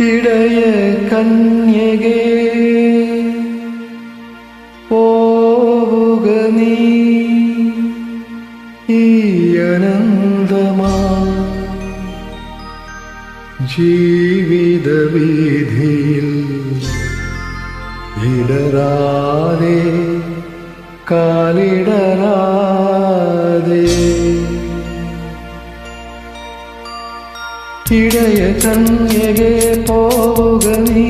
ഇടയ കന്യകേ പോവുക നീ ഈ അനന്തമാ. ഇടരാതെ കാലിടരാതെ ഇടയ കന്യകെ പോവുക നീ.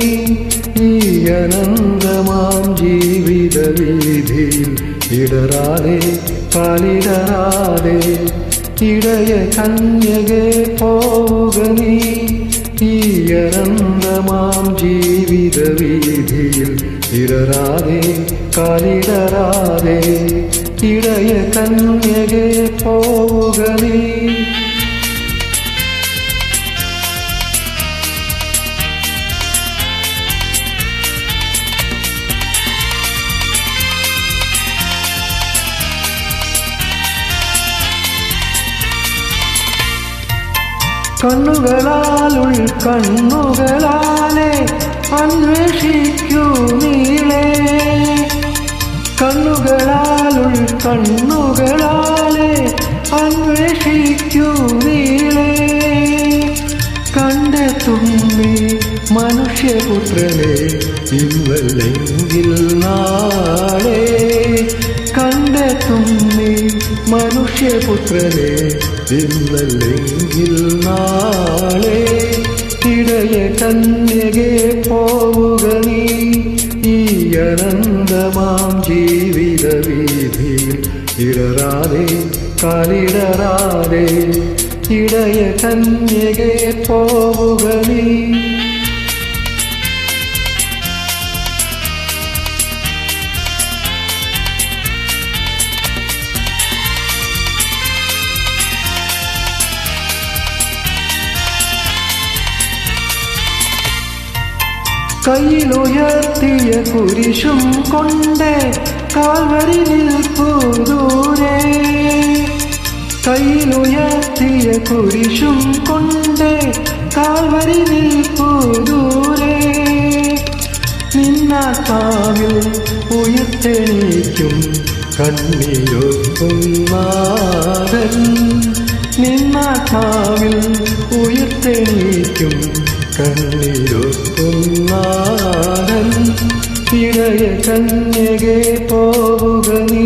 ഈ അനന്തമാം ജീവിത വീതിയിൽ ഇടരാതെ കാലിടരാതെ. ഇടയ കന്യകെ പോവുക നീ. ഈ അനന്തമാം ജീവിത വീതിയിൽ ഇടരാതെ കാലിടരാതെ. ഇടയ കന്യകെ പോവുക നീ. കണ്ണുകളാലുൾ കണ്ണുകളാലെ അന്വേഷിക്കൂ നീളെ. കണ്ണുകളാലുൾ കണ്ണുകളാലെ അന്വേഷിക്കൂ നീളെ. കണ്ടെത്തുമ്മി മനുഷ്യപുത്രനെ ഇന്നല്ലെങ്കിൽ നാളെ മനുഷ്യപുത്രനെ ഇന്നല്ലെങ്കിൽ നാളെ ഇടയ കന്യകെ പോവുക നീ. ഈ അനന്തമാം ജീവിത വീതിയിൽ ഇടറാതെ കാലിടറാതെ ഇടയ കന്യകെ പോവുക നീ. കയ്യിലുയർത്തിയ കുരിശും കൊണ്ട് കാൽവരി നിൽപ്പു കയ്യിലുയർത്തിയ കുരിശും കൊണ്ട് കാൽവരി നിൽപ്പു ദൂരെ. നിന്നാത്മാവിൽ ഉയർത്തെണീക്കും കണ്ണീരൊക്കും നാഥൻ നിന്നാത്മാവിൽ ഉയർത്തെണീക്കും നാഥൻ ഇടയ കന്യകെ പോവുക നീ.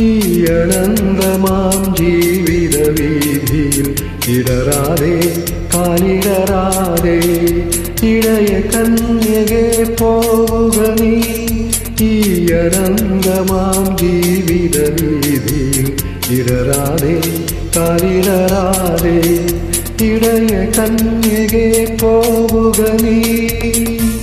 ഈ അനന്തമാം ജീവിത വീതിയിൽ ഇടറാതെ കാലിടറാതെ ഇടയ കന്യകെ പോവുക നീ. ഈ അനന്തമാം ജീവിത വീതിയിൽ ഇടറാതെ കാലിടറാതെ ഇടയ കന്യകെ പോവുക നീ.